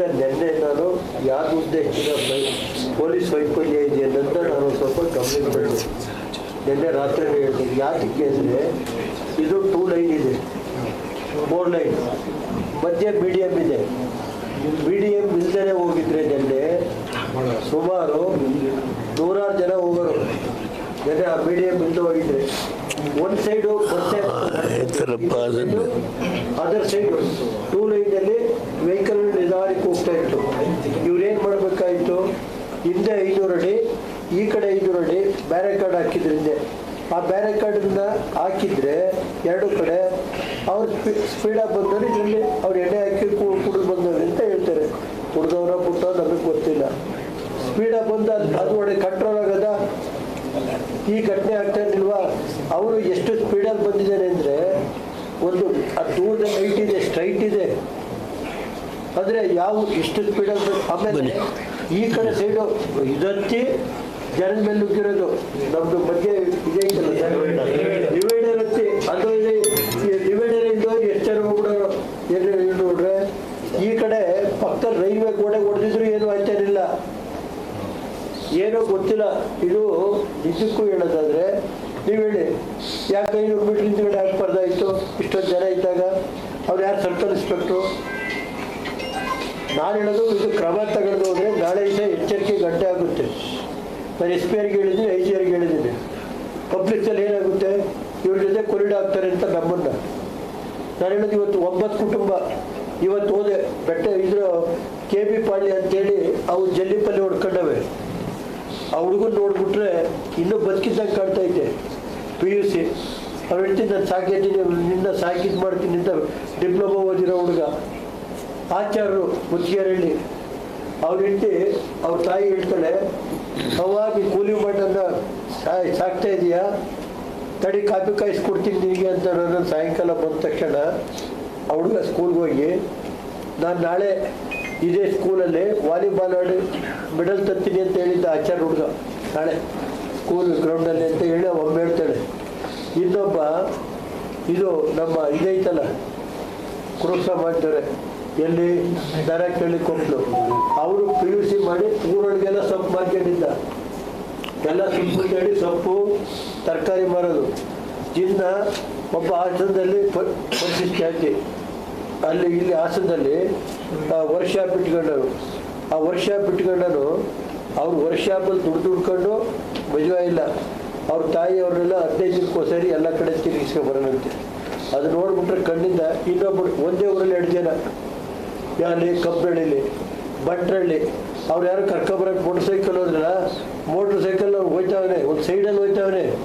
ಈಗ ನಿನ್ನೆ ನಾನು ಯಾರ ಉದ್ದೇಶದ ಪೊಲೀಸ್ ವೈಫಲ್ಯ ಇದೆ ಅಂತ ನಾನು ಸ್ವಲ್ಪ ಗಮನಿಸಬೇಕು ನಿನ್ನೆ ರಾತ್ರಿ ಹೇಳಿದೆ ಯಾತಕ್ಕೆ ಅಂದರೆ ಇದು ಟೂ ಲೈನ್ ಇದೆ. ಫೋರ್ ಲೈನ್ ಮಧ್ಯೆ ಬಿ ಡಿ ಎಂ ಇದೆ. ಬಿ ಡಿ ಎಂ ಇಲ್ದೇ ಹೋಗಿದ್ರೆ ನಿನ್ನೆ ಸುಮಾರು ನೂರಾರು ಜನ ಹೋಗೋರು. ನಿನ್ನೆ ಆ ಬಿ ಡಿ ಎಂ ಇಲ್ದೆ ಹೋಗಿದ್ರೆ. ಒಂದು ಸೈಡು ಮತ್ತೆ ಅದರ್ ಸೈಡ್ ಟೂ ಲೈನಲ್ಲಿ ವೆಹಿಕಲ್ ನಿಧಾನಕ್ಕೆ ಹಿಂದೆ ಐನೂರು ಅಡಿ, ಈ ಕಡೆ ಐನೂರು ಅಡಿ ಬ್ಯಾರೆಕಾರ್ಡ್ ಹಾಕಿದ್ರು ಹಿಂದೆ. ಆ ಬ್ಯಾರೆಕಾರ್ಡನ್ನ ಹಾಕಿದ್ರೆ ಎರಡು ಕಡೆ ಅವ್ರು ಸ್ಪೀಡಾಗಿ ಬಂದವರು ಇದರಲ್ಲಿ ಅವ್ರು ಎಣ್ಣೆ ಹಾಕಿ ಕುಡಿದು ಬಂದವರು ಅಂತ ಹೇಳ್ತಾರೆ. ಕುಡ್ದವ್ರ ಪುಟ್ಟ ನಮಗೆ ಗೊತ್ತಿಲ್ಲ. ಸ್ಪೀಡಾಗಿ ಬಂದು ಅದು ಅದು ಒಳ್ಳೆ ಕಂಟ್ರೋಲ್ ಆಗದ? ಈ ಘಟನೆ ಆಗ್ತಾ ಇರ್ಲಿಲ್ವಾ ಅವರು ಎಷ್ಟು ಸ್ಪೀಡಲ್ಲಿ ಬಂದಿದ್ದಾರೆ ಅಂದರೆ ಒಂದು, ಆ ದೂರದ ಹೈಟ್ ಇದೆ ಸ್ಟ್ರೈಟ್ ಇದೆ. ಅಂದರೆ ಯಾವ, ಎಷ್ಟು ಸ್ಪೀಡಲ್ಲಿ ಆಮೇಲೆ. ಈ ಕಡೆ ಸೈಡು ಇದತ್ತಿ ಜನ ಮೇಲೆ ನುಗ್ಗಿರೋದು ನಮ್ದು ಮಧ್ಯೆ ಇದೆ ಡಿವೈಡರ್ ಹತ್ತಿ ಅದು ಇದೆ ಡಿವೈಡರ್ ಇಂದ ಎಷ್ಟು ಜನ ಹೋಗ್ಬಿಡೋರು? ಏನು ನೋಡ್ರೆ, ಈ ಕಡೆ ಪಕ್ಕ ರೈಲ್ವೆ ಗೋಡೆ ಹೊಡೆದಿದ್ರು ಏನು ಆಚಾರಿಲ್ಲ ಏನೋ ಗೊತ್ತಿಲ್ಲ. ಇದು ನಿಜಕ್ಕೂ ಹೇಳೋದಾದ್ರೆ, ನೀವು ಹೇಳಿ, ಯಾಕೆ ಐನೂರು ಮೀಟರ್ ಹಿಂದ್ಗಡೆ ಹಾಕ್ಬಾರ್ದಾಯ್ತು? ಇಷ್ಟೊಂದು ಜನ ಇದ್ದಾಗ, ಅವ್ರು ಯಾರು ಸರ್ಕಲ್ ಇನ್ಸ್ಪೆಕ್ಟ್ರು ನಾನು ಹೇಳೋದು ಇದು ಕ್ರಮ ತಗೊಂಡು ಹೋದರೆ ನಾಳೆ ಎಚ್ಚರಿಕೆ ಗಡ್ಡೆ ಆಗುತ್ತೆ. ನಾನು ಎಸ್ ಪಿ ಆರ್ಗೆ ಹೇಳಿದ್ದೀನಿ, ಐ ಜಿ ಆರ್ಗೆ ಹೇಳಿದ್ದೀನಿ. ಪಬ್ಲಿಕ್ಸಲ್ಲಿ ಏನಾಗುತ್ತೆ? ಇವ್ರ ಜೊತೆ ಕೊರಿಡ್ ಆಗ್ತಾರೆ ಅಂತ ನಮ್ಮನ್ನ. ನಾನು ಹೇಳೋದು ಇವತ್ತು ಒಂಬತ್ತು ಕುಟುಂಬ ಇವತ್ತು ಹೋದೆ. ಬೆಟ್ಟ ಇದ್ರ ಕೆ ಬಿ ಪಾಳ್ಯ ಅಂತೇಳಿ ಅವು ಜಲ್ಲಿಪಲ್ಲಿ ಹೊಡ್ಕೊಂಡವೆ. ಆ ಹುಡುಗನ್ ನೋಡ್ಬಿಟ್ರೆ ಇನ್ನೂ ಬದುಕಿದ್ದಂಗೆ ಕಾಣ್ತಾ ಐತೆ ಪಿ ಯು ಸಿ. ಅವ್ರು ಹೇಳ್ತೀನಿ, ನಾನು ಸಾಕಿದ್ದೀನಿ, ನಿನ್ನ ಸಾಕಿದ್ದು ಮಾಡ್ತೀನಿ ಅಂತ ಡಿಪ್ಲೊಮಾ ಓದಿರೋ ಹುಡುಗ. ಆಚಾರ್ಯರು ಮುತ್ತಿಗೆರಳ್ಳಿ ಅವ್ರ ಹೆಂಡತಿ, ಅವ್ರ ತಾಯಿ ಹೇಳ್ತಾಳೆ ಅವಾಗಿ ಕೂಲಿ ಮಣ್ಣನ್ನು ಸಾಕ್ತಾ ಇದೆಯಾ? ತಡಿ ಕಾಪಿ ಕಾಯಿಸ್ಕೊಡ್ತೀನಿ ನಿನಗೆ ಅಂತ ನಾನು ಸಾಯಂಕಾಲ ಬಂದ ತಕ್ಷಣ ಅವ್ರು ಸ್ಕೂಲ್ಗೆ ಹೋಗಿ, ನಾನು ನಾಳೆ ಇದೇ ಸ್ಕೂಲಲ್ಲಿ ವಾಲಿಬಾಲ್ ಆಡಿ ಮೆಡಲ್ ತರ್ತೀನಿ ಅಂತ ಹೇಳಿದ್ದ ಆಚಾರ್ಯ ಹುಡುಗ, ನಾಳೆ ಸ್ಕೂಲ್ ಗ್ರೌಂಡಲ್ಲಿ ಅಂತ ಹೇಳಿ ಒಮ್ಮೆ ಹೇಳ್ತಾಳೆ, ಇನ್ನೊಬ್ಬ, ಇದು ನಮ್ಮ ಇದೈತಲ್ಲ ಕೃಷ್ಣ ಸಮಾಜದವ್ರೆ ಎಲ್ಲಿ ದರ ಕೇಳಿ ಕೊಟ್ಟು ಅವರು ಪಿ ಯು ಸಿ ಮಾಡಿ ಊರೊಳಗೆಲ್ಲ ಸೊಪ್ಪು ಇದ್ದ ಎಲ್ಲ ಸೊಪ್ಪು ಕೇಳಿ ಸೊಪ್ಪು, ತರಕಾರಿ ಮಾರೋದು. ಜಿನ್ನ ಒಬ್ಬ ಹಾಸನದಲ್ಲಿ ಖ್ಯಾತಿ ಅಲ್ಲಿ ಇಲ್ಲಿ ಹಾಸನದಲ್ಲಿ ವರ್ಷ ಬಿಟ್ಕೊಂಡರು. ಆ ವರ್ಷ ಬಿಟ್ಕೊಂಡರು, ಅವ್ರು ವರ್ಷಾಪಲ್ಲಿ ದುಡ್ಡು ದುಡ್ಕೊಂಡು ಮಜುವ ಇಲ್ಲ. ಅವ್ರ ತಾಯಿ ಅವರೆಲ್ಲ ಹದಿನೈದು ದಿನಕ್ಕೋಸರಿ ಎಲ್ಲ ಕಡೆ ತಿರುಗಿಸ್ಕೊಂಡು ಬರೋಣಂತೆ. ಅದು ನೋಡ್ಬಿಟ್ರೆ ಕಣ್ಣಿಂದ ಇನ್ನೊಬ್ಬರು ಒಂದೇ ಊರಲ್ಲಿ ಎರಡು ಜನ. ಯಾಲಿ ಕಬ್ಬಳ್ಳಿಲಿ ಭಟ್ರಳ್ಳಿ. ಅವ್ರು ಯಾರು ಕರ್ಕೊಬರಕ್ಕೆ ಮೋಟ್ರ್ ಸೈಕಲ್ ಹೋದ್ರಲ್ಲ ಮೋಟ್ರ್ ಸೈಕಲ್ ಅವ್ರು ಹೋಯ್ತಾವನೆ ಒಂದು ಸೈಡಲ್ಲಿ ಹೋಯ್ತಾವನೆ.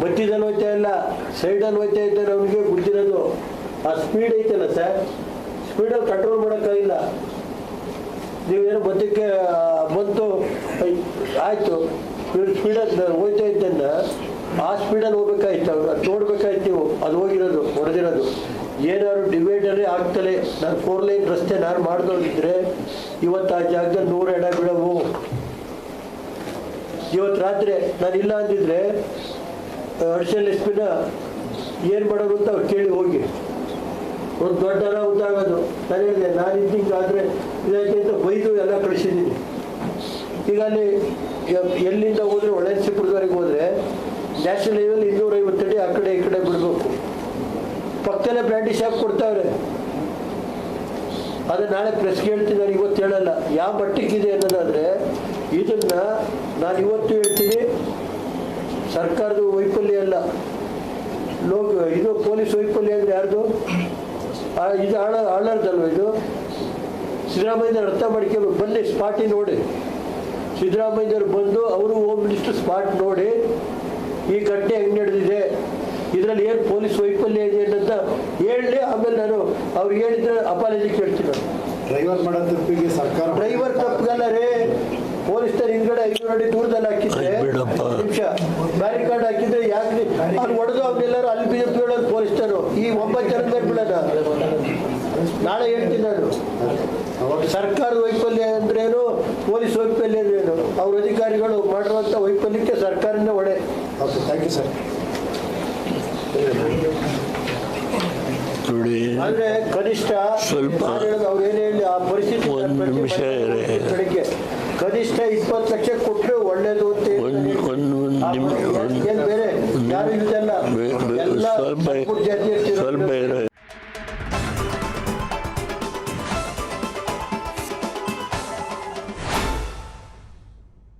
ಬತ್ತಿದಲ್ಲಿ ಹೋಯ್ತಾ ಇಲ್ಲ ಸೈಡಲ್ಲಿ ಹೋಯ್ತಾ ಇದ್ದಾರೆ ಅವನಿಗೆ ಗೊತ್ತಿರೋದು ಆ ಸ್ಪೀಡ್ ಐತಲ್ಲ ಸರ್? ಸ್ಪೀಡಲ್ಲಿ ಕಂಟ್ರೋಲ್ ಮಾಡೋಕ್ಕಾಗಿಲ್ಲ. ನೀವೇನು ಆ, ಬಂತು ಆಯಿತು. ಸ್ಪೀಡಲ್ಲಿ ಹೋಯ್ತಾ ಇದ್ದನ್ನ ಆ ಸ್ಪೀಡಲ್ಲಿ ಹೋಗ್ಬೇಕಾಯ್ತು ಅವ್ರು ಅದು ನೋಡ್ಬೇಕಾಯ್ತು ನೀವು ಅದು ಹೋಗಿರೋದು ಹೊಡೆದಿರೋದು. ಏನಾದ್ರು ಡಿವೈಡರೇ ಆಗ್ತಲೇ ನಾನು ಫೋರ್ ಲೈನ್ ರಸ್ತೆ ನಾನು ಮಾಡ್ದೋಗಿದ್ರೆ ಇವತ್ತು ಆ ಜಾಗದಲ್ಲಿ ನೂರು ಎಡ ಬಿಡವು ಇವತ್ತು ರಾತ್ರಿ ನಾನು ಇಲ್ಲ ಅಂದಿದ್ರೆ ಅಡಿಷನಲ್ ಎಸ್ ಪಿನ ಏನು ಅಂತ ಅವ್ರು ಕೇಳಿ ಹೋಗಿ. ಒಂದು ದೊಡ್ಡ ಆಗೋದು. ನಾನು ಹೇಳಿದೆ, ನಾನು ಇದ್ದಿಂಗಾದರೆ ಇದಕ್ಕೆ ಅಂತ ಬೈದು ಎಲ್ಲ ಕಳಿಸಿದ್ದೀನಿ. ಈಗ ಅಲ್ಲಿ ಎಲ್ಲಿಂದ ಹೋದ್ರೆ ಒಳ್ಳೆ ಸಿಪ್ಪುರದವರೆಗೆ ಹೋದ್ರೆ ನ್ಯಾಷನಲ್ ಹೈವೇಲಿ ಇನ್ನೂರೈವತ್ತು ಅಡಿ ಆ ಕಡೆ ಈ ಕಡೆ ಬಿಡಬೇಕು. ಪಕ್ಕದಲ್ಲೇ ಬ್ರ್ಯಾಂಡಿ ಶಾಪ್ ಕೊಡ್ತಾವ್ರೆ. ಅದು ನಾಳೆ ಪ್ರೆಸ್ಗೆ ಹೇಳ್ತೀನಿ, ನಾನು ಇವತ್ತು ಹೇಳಲ್ಲ. ಯಾವ ಮಟ್ಟಕ್ಕಿದೆ ಅನ್ನೋದಾದ್ರೆ, ಇದನ್ನ ನಾನು ಇವತ್ತು ಹೇಳ್ತೀನಿ, ಸರ್ಕಾರದ ವೈಫಲ್ಯ ಅಲ್ಲ. ಲೋಕ, ಇದು ಪೊಲೀಸ್ ವೈಫಲ್ಯ ಅಂದ್ರೆ ಯಾರ್ದು? ಇದು ಆಳ, ಆಳಾರ್ದಲ್ವ ಇದು? ಸಿದ್ದರಾಮಯ್ಯ ಅರ್ಥ ಮಾಡ್ಕೋಬೇಕು. ಬನ್ನಿ ಸ್ಪಾಟಿ ನೋಡಿ. ಸಿದ್ದರಾಮಯ್ಯವ್ರು ಬಂದು, ಅವರು ಹೋಮ್ ಮಿನಿಸ್ಟರ್ ಸ್ಪಾಟ್ ನೋಡಿ, ಈ ಘಟನೆ ಹೆಂಗೆ ನಡೆದಿದೆ? ಇದರಲ್ಲಿ ಏನು ಪೊಲೀಸ್ ವೈಫಲ್ಯ ಇದೆ ಅಂತ ಹೇಳಿ ಆಮೇಲೆ ನಾನು ಅವ್ರಿಗೆ ಹೇಳಿದ್ರೆ ಅಪಾಲಜಿ ಕೇಳ್ತೀನಿ ಡ್ರೈವರ್ ಮಾಡೋ ತಪ್ಪಿಗೆ ಸರ್ಕಾರ ಡ್ರೈವರ್ ತಪ್ಪಗಲ್ಲ ರೇ. ಪೊಲೀಸರು ಹಿಂದ್ಗಡೆ ಐನೂರು ಅಡಿ ದೂರದಲ್ಲಿ ಹಾಕಿದ್ರೆ. ನಿಮಿಷ. ಬ್ಯಾರಿಕಾರ್ಡ್ ಹಾಕಿದ್ರೆ ಯಾಕೆ ಅಲ್ಲಿ ಹೊಡೆದು ಅವ್ರೆಲ್ಲರೂ ಅಲ್ಲಿ ಬಿ ಹೇಳೋದು ಪೊಲೀಸರು ಈ ಒಂಬತ್ತು ಜನ ಮೇಲೆ ಬಿಡೋಣ ನಾಳೆ ಹೇಳ್ತೀನಿ ನಾನು. ಸರ್ಕಾರದ ವೈಫಲ್ಯ ಅಂದ್ರೇನು ಪೊಲೀಸ್ ವೈಫಲ್ಯ ಅಂದ್ರೇನು? ಅವ್ರ ಅಧಿಕಾರಿಗಳು ಮಾಡಿರುವಂಥ ವೈಫಲ್ಯಕ್ಕೆ ಸರ್ಕಾರನೇ ಒಳ್ಳೆ ಓಕೆ ಥ್ಯಾಂಕ್ ಯು ಸರ್ ನೋಡಿ ಅಂದ್ರೆ ಕನಿಷ್ಠ ಸ್ವಲ್ಪ ಅವ್ರು ಏನೇ ಹೇಳಿ ಆ ಪರಿಸ್ಥಿತಿ ಒಂದು ನಿಮಿಷ. ಬೆಳಿಗ್ಗೆ. ಕನಿಷ್ಠ ಇಪ್ಪತ್ತು ಲಕ್ಷ ಕೊಟ್ಟರೆ ಒಳ್ಳೇದು ಅಂತ ಒಂದು ಒಂದು ಒಂದು ನಿಮಿಷ ಬೇರೆ? ಯಾರು ಇದೆಲ್ಲ ಸ್ವಲ್ಪ ಸ್ವಲ್ಪ